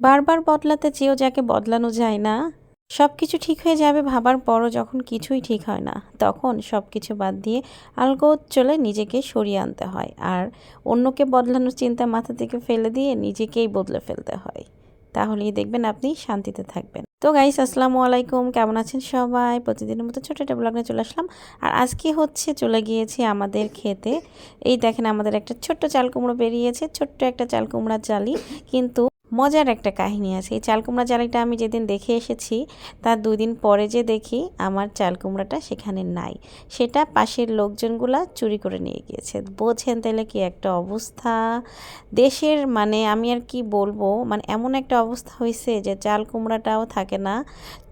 বারবার বদলাতে চেয়েও যাকে বদলানো যায় না। সব কিছু ঠিক হয়ে যাবে ভাবার পরও যখন কিছুই ঠিক হয় না, তখন সব কিছু বাদ দিয়ে আলগোদ চলে নিজেকে সরিয়ে আনতে হয় আর অন্যকে বদলানোর চিন্তা মাথা থেকে ফেলে দিয়ে নিজেকেই বদলে ফেলতে হয়। তাহলেই দেখবেন আপনি শান্তিতে থাকবেন। তো গাইস আসসালামু আলাইকুম। কেমন আছেন সবাই? প্রতিদিনের মতো ছোটো একটা ব্লগে চলে আসলাম। আর আজকে হচ্ছে চলে গিয়েছি আমাদের খেতে। এই দেখেন আমাদের একটা ছোট্ট চাল কুমড়ো বেরিয়েছে, ছোট্ট একটা চাল কুমড়ার চালি কিন্তু মজার একটা কাহিনী আছে। এই চাল কুমড়া চালিটা আমি যেদিন দেখে এসেছি, তার দুই দিন পরে যে দেখি, আমার চাল কুমড়াটা সেখানে নাই। সেটা পাশের লোকজনগুলা চুরি করে নিয়ে গিয়েছে। বোঝেন তাহলে কি একটা অবস্থা? দেশের মানে আমি আর কি বলব মানে এমন একটা অবস্থা হয়েছে যে চাল কুমড়াটাও থাকে না।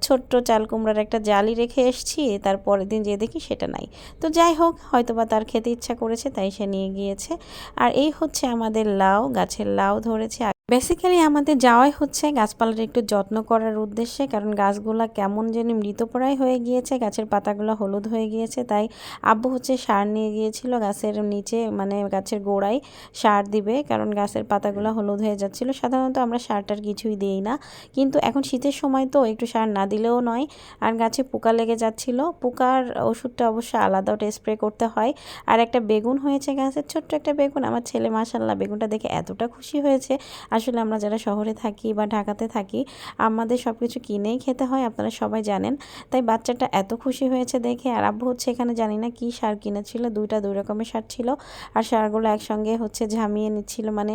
ছোট্ট চাল কুমড়ার একটা জালি রেখে এসছি, তার পরের দিন যে দেখি সেটা নাই। তো যাই হোক হয়তো বা তার খেতে ইচ্ছা করেছে, তাই সে নিয়ে গিয়েছে। আর এই হচ্ছে আমাদের লাউ, গাছের লাউ ধরেছে। বেসিক্যালি আমাদের যাওয়াই হচ্ছে গাছপালার একটু যত্ন করার উদ্দেশ্যে, কারণ গাছগুলো কেমন যেন মৃতপ্রায় হয়ে গিয়েছে, গাছের পাতাগুলো হলুদ হয়ে গিয়েছে, তাই আব্বু হচ্ছে সার নিয়ে গিয়েছিল গাছের নিচে মানে গাছের গোড়ায় সার দিবে, কারণ গাছের পাতাগুলো হলুদ হয়ে যাচ্ছিল, সাধারণত আমরা সারটার কিছুই দিই না, কিন্তু এখন শীতের সময় তো একটু সার না দিলেও নয়, আর গাছে পোকা লেগে যাচ্ছিল, পোকার ওষুধটা অবশ্য আলাদা ওটা স্প্রে করতে হয়, আর একটা বেগুন হয়েছে গাছের, ছোট্ট একটা বেগুন, আমার ছেলে মাসাল্লাহ বেগুনটা দেখে এতটা খুশি হয়েছে আসলে আমরা যারা শহরে থাকি বা ঢাকাতে থাকি, আমাদের সব কিছু কিনেই খেতে হয়, আপনারা সবাই জানেন। তাই বাচ্চাটা এত খুশি হয়েছে দেখে, আর আব্বু হচ্ছে এখানে জানি না কী সার কিনেছিল, দুইটা দুই রকমের সার ছিল, আর সারগুলো একসঙ্গে হচ্ছে ঝামিয়ে নিচ্ছিল মানে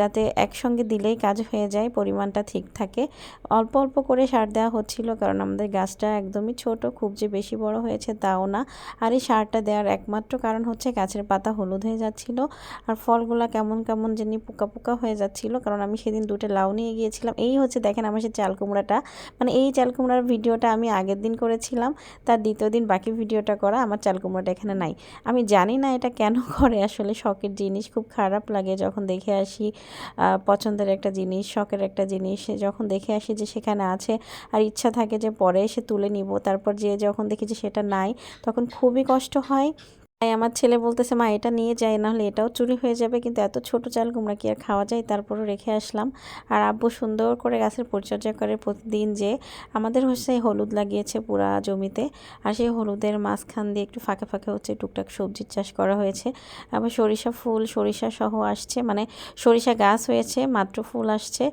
যাতে একসঙ্গে দিলেই কাজ হয়ে যায়, পরিমাণটা ঠিক থাকে। অল্প অল্প করে সার দেওয়া হচ্ছিল, কারণ আমাদের গাছটা একদমই ছোট, খুব যে বেশি বড় হয়েছে তাও না। আর এই সারটা দেওয়ার একমাত্র কারণ হচ্ছে গাছের পাতা হলুদ হয়ে যাচ্ছিল, আর ফলগুলা কেমন কেমন যেন পোকা পোকা হয়ে যাচ্ছিল কারণ আমি সেদিন দুটো লাউ নিয়ে গিয়েছিলাম। এই হচ্ছে দেখেন আমার সেই চাল কুমড়াটা। মানে এই চাল কুমড়ার ভিডিওটা আমি আগের দিন করেছিলাম, তার দ্বিতীয় দিন বাকি ভিডিওটা করা আমার চাল কুমড়াটা এখানে নাই। আমি জানি না এটা কেন করে, আসলে শখের জিনিস, খুব খারাপ লাগে যখন দেখে আসি পছন্দের একটা জিনিস, শখের একটা জিনিস যখন দেখে আসি যে সেখানে আছে, আর ইচ্ছা থাকে যে পরে এসে তুলে নিব, তারপর যে যখন দেখি যে সেটা নাই, তখন খুবই কষ্ট হয়। তাই আমার ছেলে বলতেছে, মা, এটা নিয়ে যাই, নাহলে এটাও চুরি হয়ে যাবে। কিন্তু এত ছোট চাল কুমড়া কি আর খাওয়া যায়? তারপরও রেখে আসলাম। আর আব্বু সুন্দর করে গাছের পরিচর্যা করে প্রতিদিন যে আমাদের হচ্ছে হলুদ লাগিয়েছে পুরা জমিতে, আর সেই হলুদের মাঝখান দিয়ে একটু ফাঁকে ফাঁকে হচ্ছে টুকটাক সবজির চাষ করা হয়েছে। আবার সরিষা ফুল, সরিষা সহ আসছে মানে সরিষা গাছ হয়েছে, মাত্র ফুল আসছে।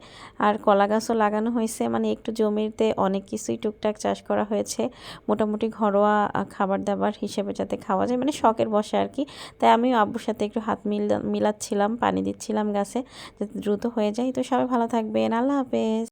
আর কলা গাছও লাগানো হয়েছে মানে একটু জমিতে অনেক কিছুই টুকটাক চাষ করা হয়েছে। মোটামুটি ঘরোয়া খাবার দাবার হিসেবে যাতে খাওয়া যায় মানে শখ শখের বসে আর কি। তাই আমি আব্বুর সাথে একটু হাত মিল মিলাচ্ছিলাম, পানি দিচ্ছিলাম গাছে, যাতে দ্রুত হয়ে যায়। তো সবাই ভালো থাকবেন। আল্লাহ হাফেজ।